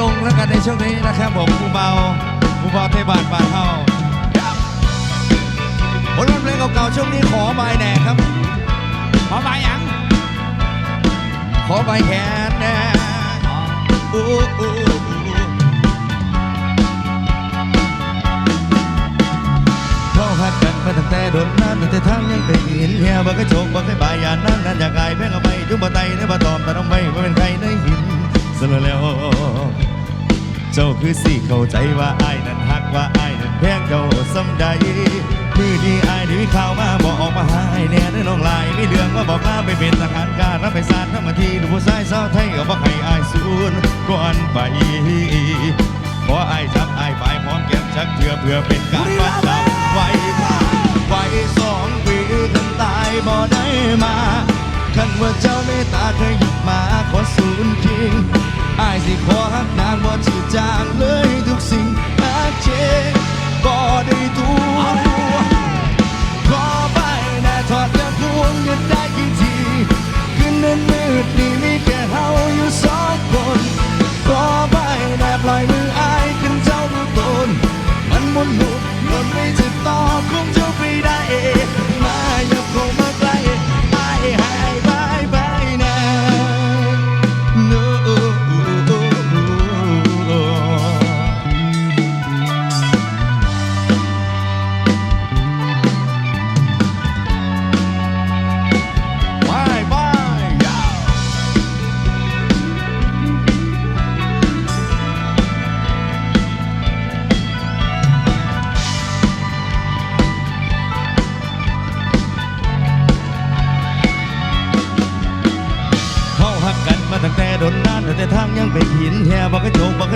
ดงแล้วกันในช่วงนี้นะครับผมผู้เบาผู้เบาเทบาทบาทเท่าผลงานเพลงเก่าๆช่วงนี้ขอใบแหน่ครับ ขอใบหยังขอใบแขนแหน่อู้อู้เขาหักกันมาตั้งแต่โดนนานตั้งแต่ทางยังเป็นหินเฮียบ่เคยโชคบ่เคยบายยานนั่งนั่นอยากอายแพ้ก็ไปจุ่มบ่ไตในบ่ตอมแต่ต้องไม่ว่าเป็นใครในหินสละแล้ว เจ้าคือสิเข้าใจว่าอ้ายนั้นหักว่าอ้ายนั้นแพงเจ้าสำใดมือที่อายได้มีข่าวมาบอกออกมาหาอ้ายแน่เด้อน้องลายมีเรื่องมาบอกลาไปเป็นทหารการรับไปสารทำมาทีดูผู้ชายสาวไทยก็บอกให้อ้ายสูนก่อนไปขออ้ายจับอ้ายไปพร้อมแก้มชักเถื่อเพื่อเป็นการประจำไว้ไว้สองปีทันตายบ่ได้มาคันว่าเจ้าเมตตาเคยหยิบมาขอสูญทิ้ง อายสิขอหักนางบ่จืดจางเลยทุกสิ่งอาเจก็ได้ทุก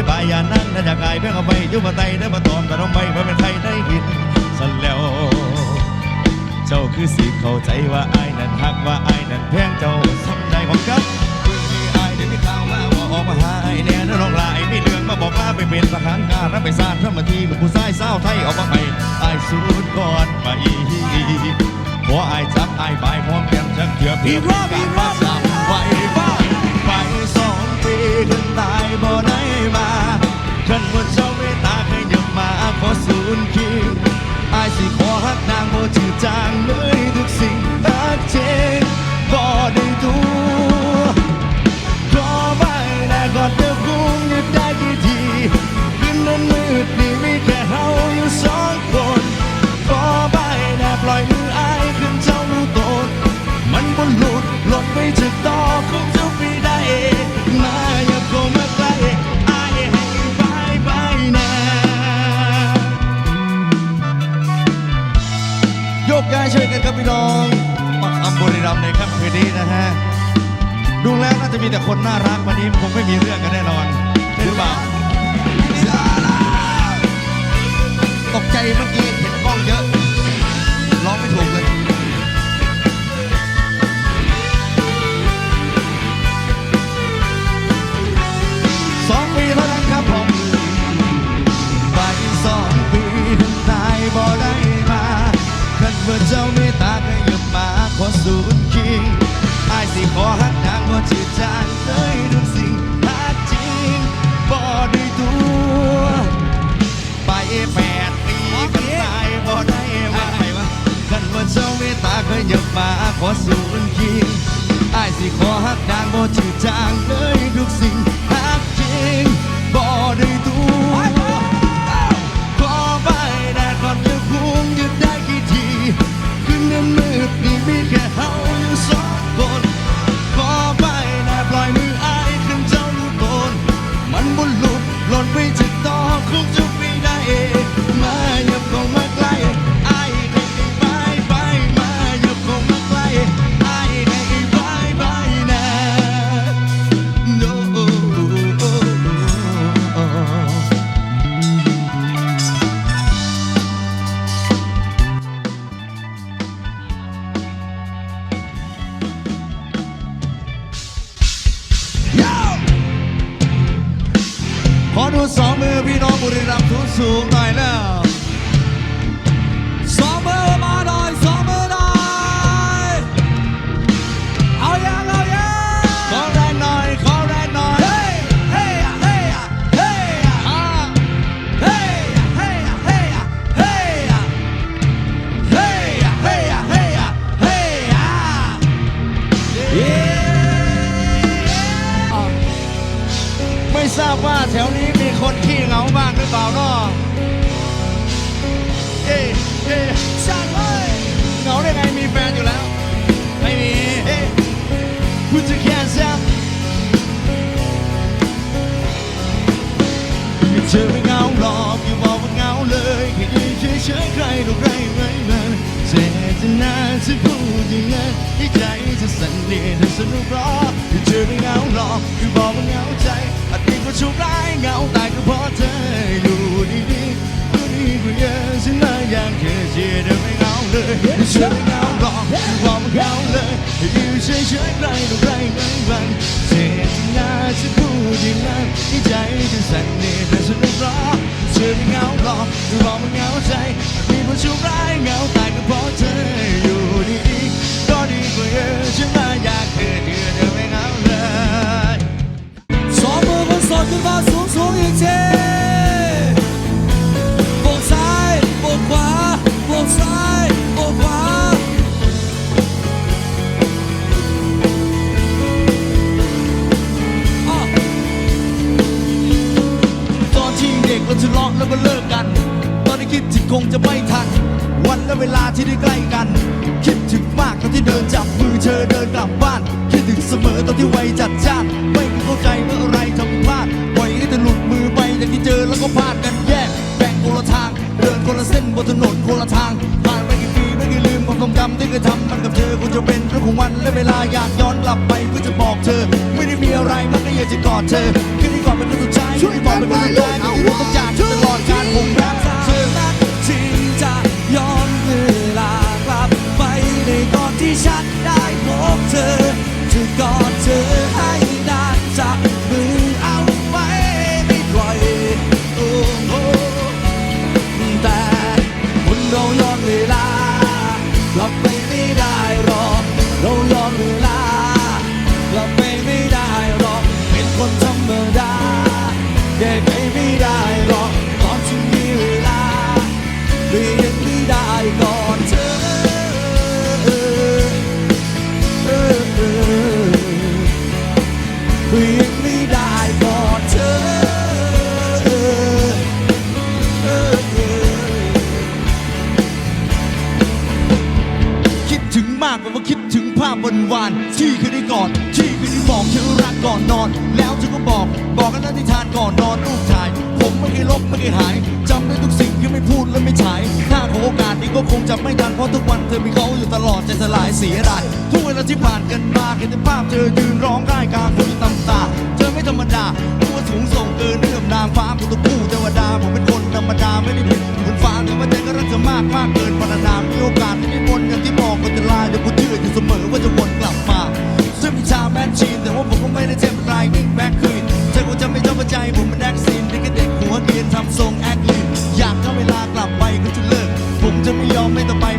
บอกให้โชคบอกให้บายานั่งน่าจะกลายเพื่อเอาไปยุบมาไตได้มาตอมแต่ต้องไม่ว่าเป็นใครได้หินสันแล้ว เจ้าคือสิเข้าใจว่าไอ้ายนั้นหักว่าไอ้ายนั้นแพงเจ้าสำใจของกันคือมีไอ้ได้มีข่าวมาว่าออกมาหาไอ้ายแน่นน้องลายมีเรื่องมาบอกลาไปเป็นทหารการรับไปสร้างทำมาทีลูกผู้ชายสาวไทยออกมาให้ไอ้สูดก่อนไปขอไอ้จับไอ้ายบพร้อมแก้มจักเถื่อเพียงการมาสามไว้บ้ำบุรีรัมย์ในค่ำคืนนี้นะฮะ ดูแล้วน่าจะมีแต่คนน่ารักวันนี้คงไม่มีเรื่องกันแน่นอนใช่หรือเปล่าตกใจเมื่อกี้เห็นกล้องเยอะร้องไม่ถูกเลยสองปีเท่านั้นครับผมไปสองปีถึงตายบ่ได้มาคันว่าเจ้าเมตตาก็อย่ามา ขอสูญคิงอายสิขอหักนางบ่จืดจางเลยทุกสิ่งหักจริงบ่ได้ตัว ไปแปดปีกันตายบ่ได้มาคันว่าเจ้าเมตตาก็อย่ามาขอสูญคิงอายสิขอหักนางบ่จืดจางเลยทุกสิ่งหักจริงบ่ได้ตัว นาจะพูดอย่างนั้นให้ใจจะสั่นเดียนสนุกรอกที่เธอไม่เหงาหรอกคือบอกว่าเหงาใจอาจมีคนชั่วร้ายเหงาตายก็เพราะเธออยู่ดีๆก็ดีกว่าเยอะฉันเลยอยากเธอเจอเธอไม่เหงาเลยเธอไม่เหงา หรอกอย่าบอกว่าเหงาเลยอยู่เฉยๆใครรู้ใครไม่มันเจตนาจะพูดอย่างนั้นให้ใจจะสั่นเรียนสนุกหรอเธอไม่เหงาหรอกอย่าบอกว่าเหงาใจมีคนชั่วร้ายเหงาตายก็เพราะเธออยู่ดีๆก็ดีกว่าเยอะฉันเลยอยากเธอเจอเธอไม่เหงาเลยสองมือคนสอดขึ้นมาสูงสูงอีกที อยากย้อนกลับไปเพื่อจะบอกเธอ ไม่ได้มีอะไรมันก็อยากจะกอดเธอคืนที่ก่อนเป็นครั้งสุดท้ายคืนที่ก่อนเป็นครั้งสุดท้ายที่รู้ต้องจากตลอดการผมรักเธอนักจริงจะย้อนเวลากลับไปในตอนที่ฉันได้พบเธอจะกอดเธอให้ เรียนไม่ได้ก่อนเธอเรียนไม่ได้ก่อนเธอคิดถึงมากกว่าว่าคิดถึงภาพวันวานที่เคยได้กอดที่เคยได้บอกเธอรักก่อนนอน แล้วเธอก็บอก บอกกันนั้นที่ทานก่อนนอนรูปถ่าย ผมไม่เคยลบไม่เคยหาย ก็คงจะไม่ทันเพราะทุกวันเธอมีเขาอยู่ตลอดใจสลายเสียดายทุกเวลาที่ผ่านกันมาเห็นแต่ภาพเธอยืนร้องไห้กลางฝนตำตา เธอไม่ธรรมดาตัวสูงส่งเกินเรื่องนางฟ้าผมตัวผู้เทวดาผมเป็นคนธรรมดาไม่ได้เป็นบนฟ้าแต่ว่าใจก็รักเธอมากมากเกินพรรณนามีโอกาสที่ไม่มนอย่างที่บอกก็จะลาเดี๋ยวกูเชื่ออยู่เสมอว่าจะวนกลับมาซึ่งมีชาแมนชีนแต่ว่าผมก็ไม่ได้เจ็บไรยิ่งแบ็คคืนเธอคงจะไม่ต้องมาใจผมเป็นแอคซีนนี่ก็เด็กหัวเรียนทำทรงแอคลีน จะไ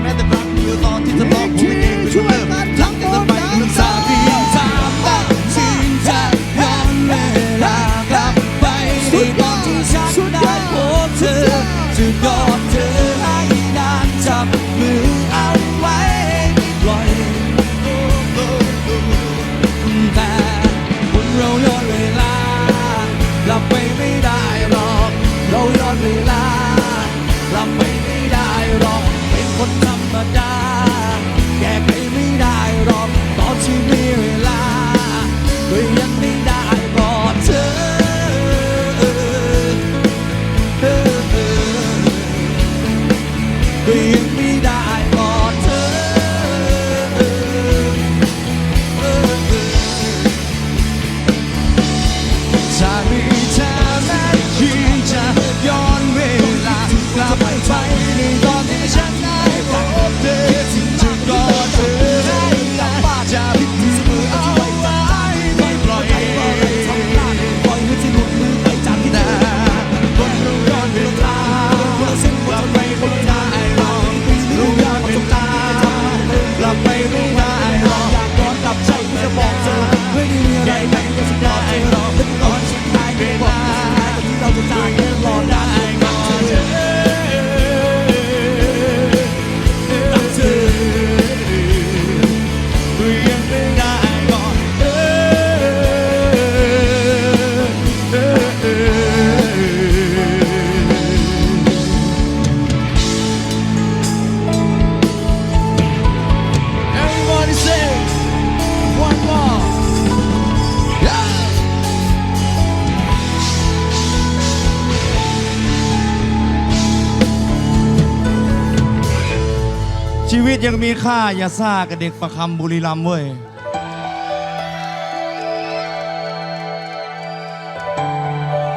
ยังมีค่าอย่าซ่ากับเด็กประคำบุรีรัมย์เว้ย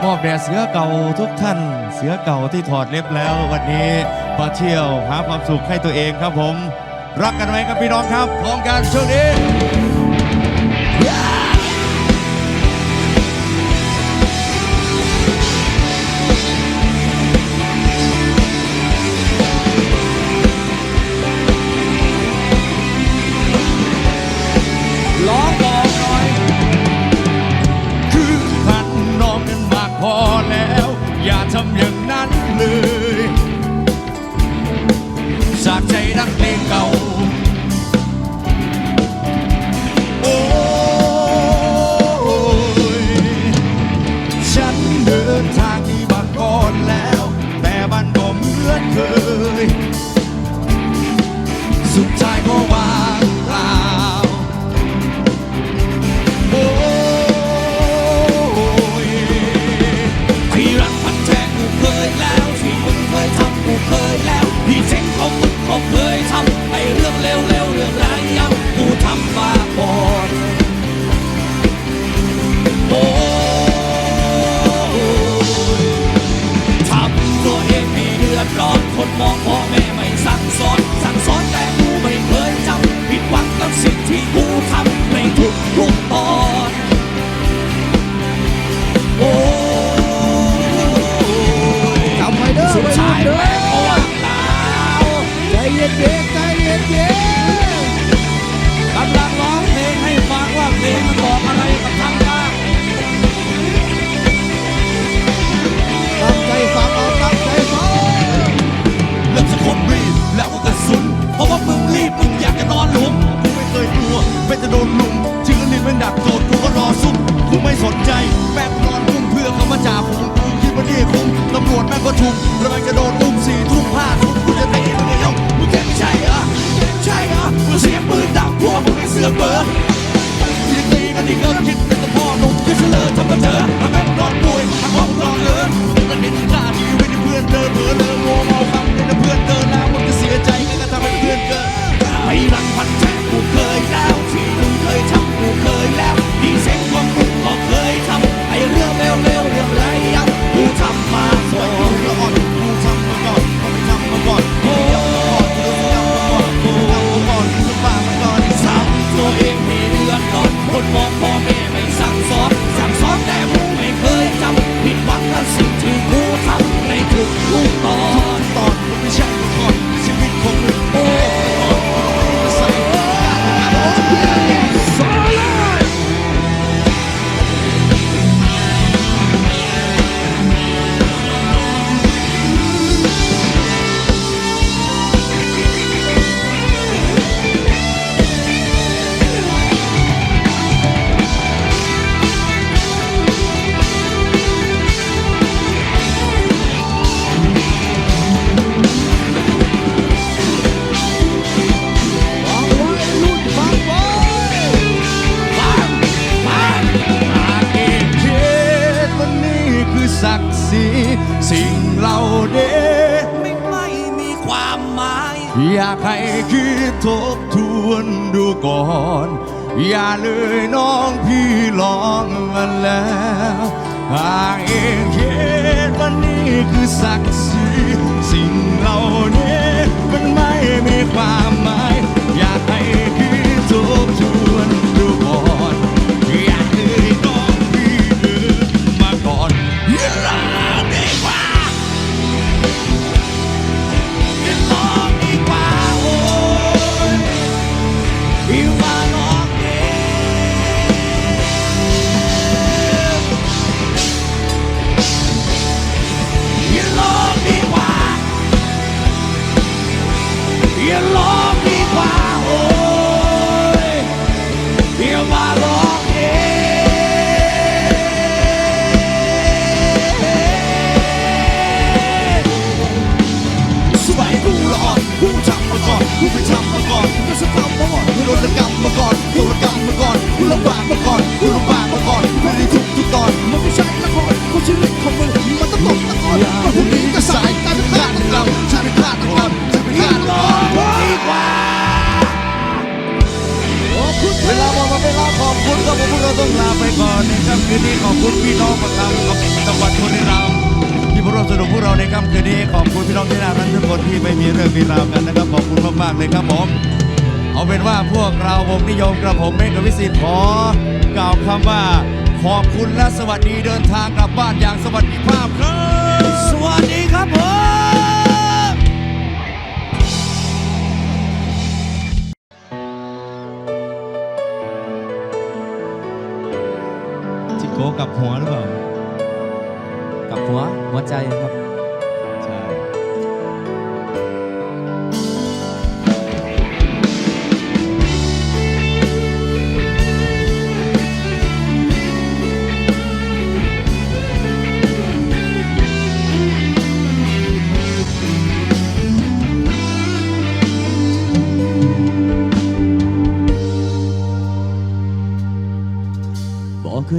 มอบแด่เสือเก่าทุกท่าน เสือเก่าที่ถอดเล็บแล้ว วันนี้มาเที่ยวหาความสุขให้ตัวเองครับผม รักกันไหมครับพี่น้องครับพร้อมกันช่วงนี้ อย่าเลยน้องพี่ลองมันแล้วหากเองเห็นวันนี้คือศักดิ์ศรีสิ่งเหล่านี้มันไม่มีความ งนิยมกระผมเมฆกับวิสิทธิ์ขอกล่าวคำว่า ขอบคุณและสวัสดีเดินทางกลับบ้านอย่างสวัสดิภาพครับ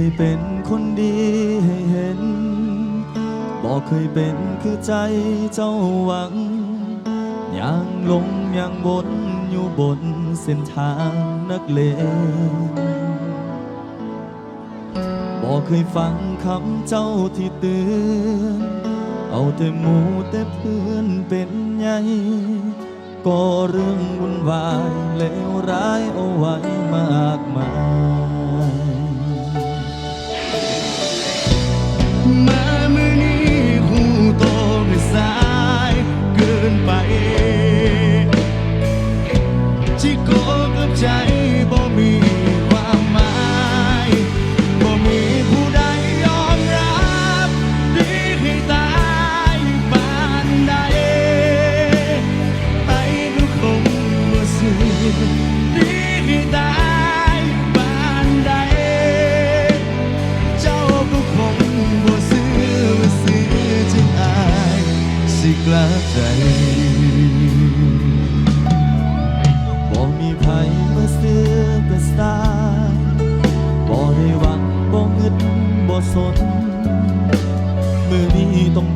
ยเป็นคนดีให้เห็น บอกเคยเป็นคือใจเจ้าหวังย่างลงย่างบนอยู่บนเส้นทางนักเลงบอกเคยฟังคำเจ้าที่เตือนเอาแต่หมูแต่เพื่อนเป็นไงก็เรื่องวุ่นวายเลวร้ายเอาไว้มากมาย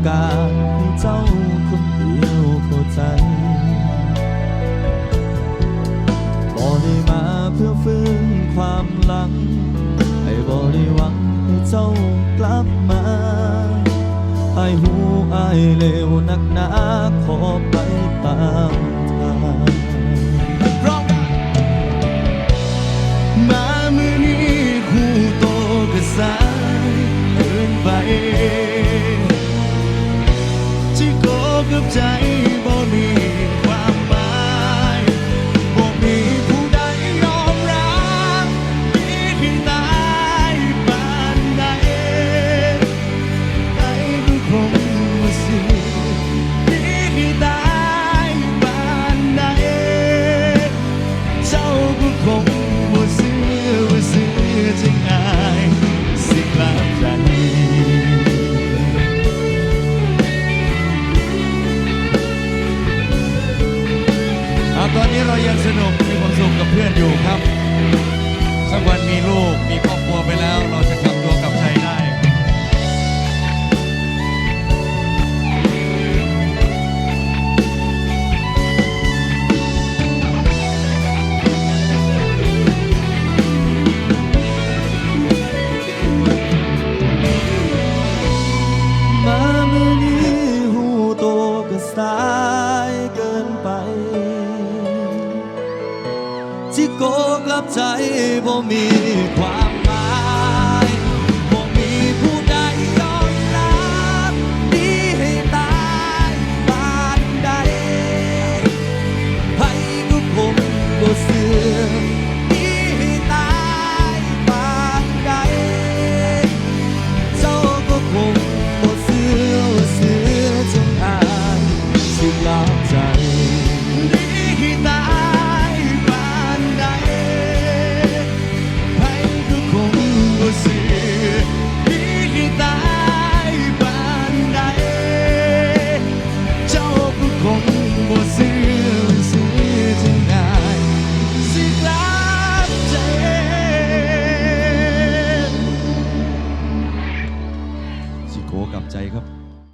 การให้เจ้าคนเดียวเข้าใจบ่ได้มาเพื่อฟื้นความหลัง ให้บ่ได้หวังให้เจ้ากลับมาไอ้หูไอ้เลวนักหนาขอไปตาม ใจ